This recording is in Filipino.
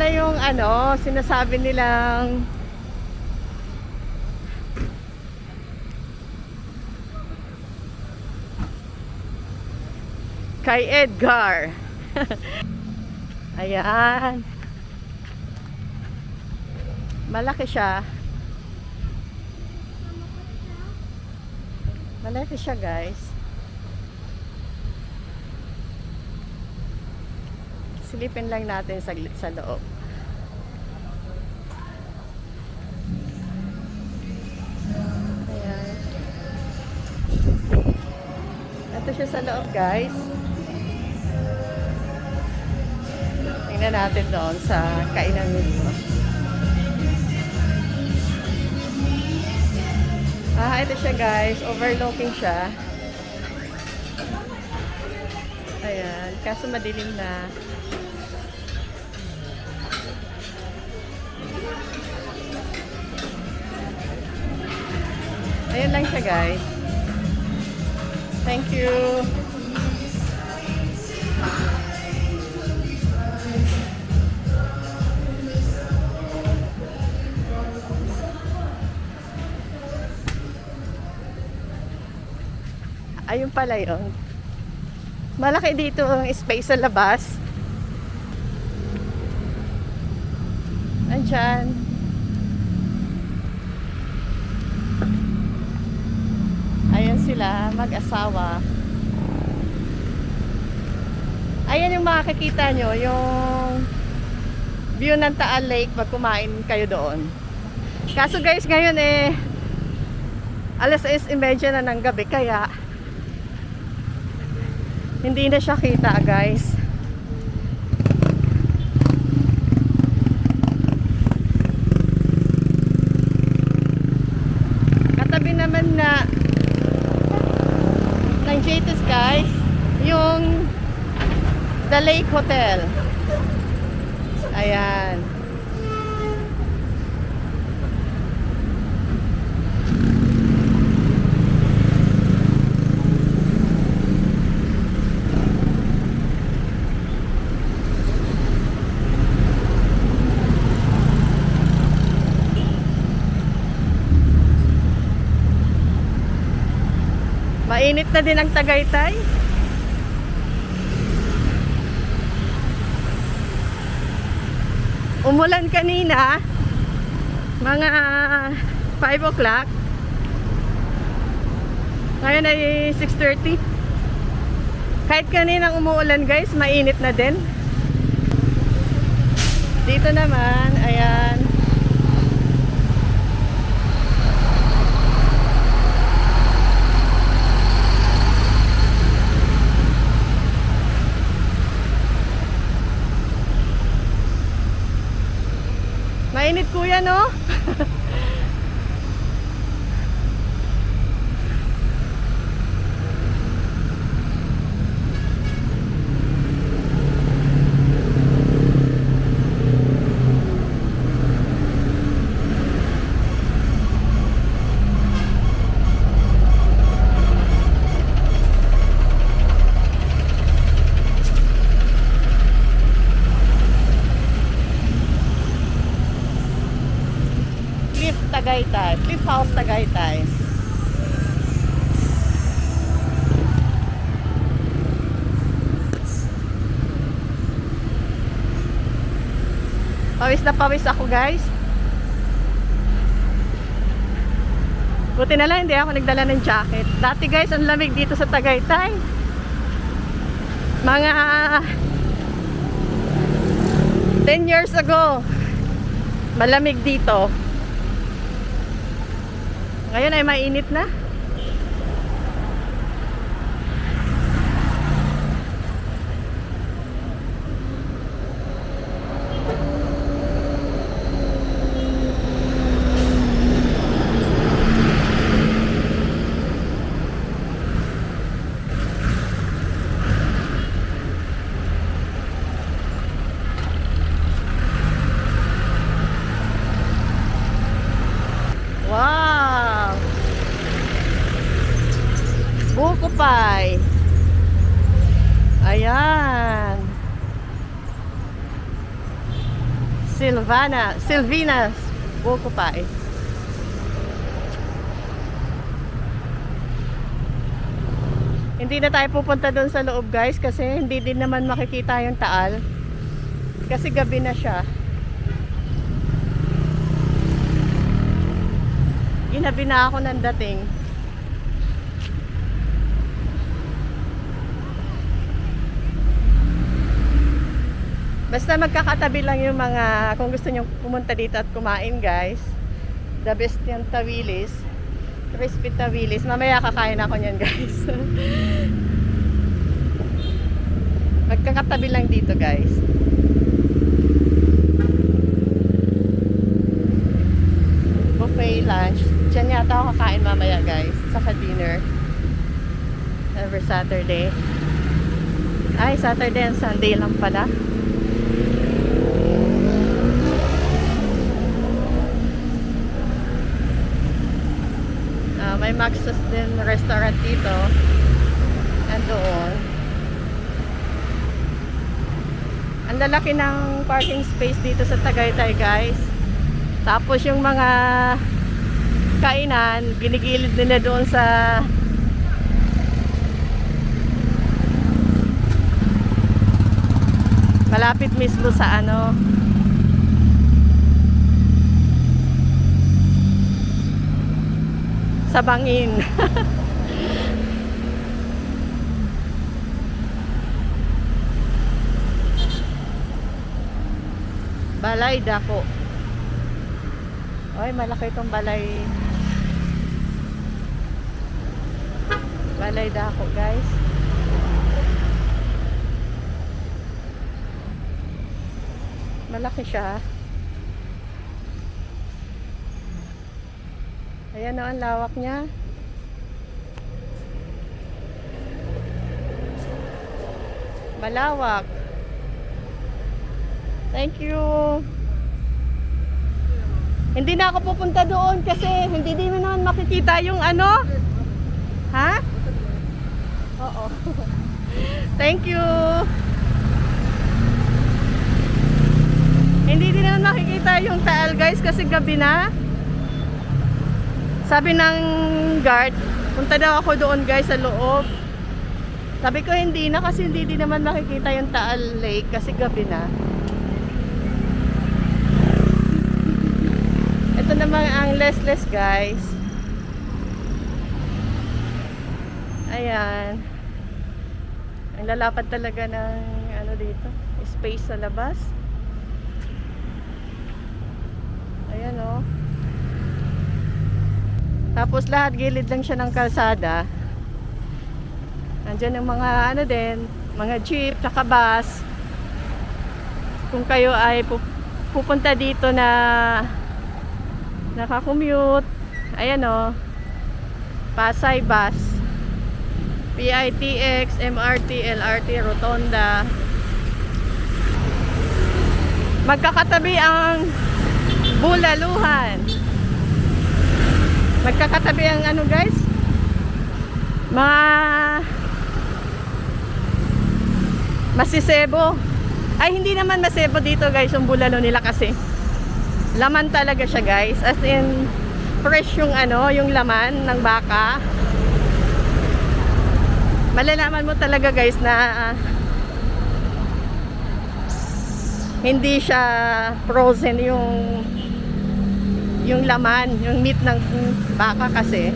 Pala yung ano, sinasabi nilang kay Edgar. Ayan. Malaki siya. Malaki siya, guys. Silipin lang natin saglit sa loob. Ayan. Ito siya sa loob, guys. Tingnan natin doon sa kainan mismo. Ah, ito siya guys. Overlooking siya. Ayan. Kaso madilim na. Ayan lang siya guys. Thank you. Ayun pala yun. Malaki dito ang space sa labas. Andyan. Ayan sila, mag-asawa. Ayan yung makikita nyo, yung view ng Taal Lake pag kumain kayo doon. Kaso guys, ngayon eh, alas 6.30 na ng gabi, kaya hindi na siya kita guys. Katabi naman na ng JT Sky yung The Lake Hotel. Ayan. Mainit na din ang Tagaytay. Umulan kanina, mga 5 o'clock. Ngayon ay 6.30. Kahit kaninang umuulan guys, mainit na din. Dito naman, ayan. Mainit kuya, no? Tagaytay. Cliff House Tagaytay. Pawis na pawis ako guys. Buti na lang hindi ako nagdala ng jacket. Dati guys, ang lamig dito sa Tagaytay. Mga 10 years ago, malamig dito. Ngayon ay mainit na. Kapay. Ayan. Silvana, Silvinas Bukupay. Hindi na tayo pupunta doon sa loob guys kasi hindi din naman makikita yung taal. Kasi gabi na siya. Ginabi na ako ng dating. Basta magkakatabi lang yung mga, kung gusto nyo pumunta dito at kumain guys. The best yung tawilis. Crispy tawilis. Mamaya kakain ako niyan guys. magkakatabi lang dito guys. Buffet lunch. Diyan yata ako kakain mamaya guys. Saka dinner. Every Saturday. Ay, Saturday and Sunday lang pala. Ah, may Maxus din restaurant dito. Andoon. Ang lalaki ng parking space dito sa Tagaytay, guys. Tapos yung mga kainan, ginigilid nila doon sa malapit mismo sa ano sa bangin. balay dako. Ay, malaki itong balay. Balay dako, guys. Malaki siya. Ayan o, ang lawak niya. Malawak. Thank you. Hindi na ako pupunta doon kasi hindi din naman makikita yung ano. Ha? Oo. Thank you. Hindi din naman makikita yung taal guys kasi gabi na. Sabi ng guard, punta daw ako doon guys sa loob. Sabi ko hindi na kasi hindi din naman makikita yung Taal Lake kasi gabi na. Ito naman ang Lesles guys. Ayan. Ang lalapad talaga ng ano dito, space sa labas. Ayan oh. Tapos lahat gilid lang siya ng kalsada. Nandiyan yung mga ano din, mga jeep, tsaka bus. Kung kayo ay pu- pupunta dito na nakakommute, ayan o, Pasay bus, PITX, MRT, LRT, Rotonda. Magkakatabi ang Bulaluhan. Magkakatabi ang ano guys? Mga masisebo. Ay hindi naman masebo dito guys yung bulalo nila kasi laman talaga siya guys. As in fresh yung ano, yung laman ng baka. Malalaman mo talaga guys na ah, hindi siya frozen yung yung laman, yung meat ng baka kasi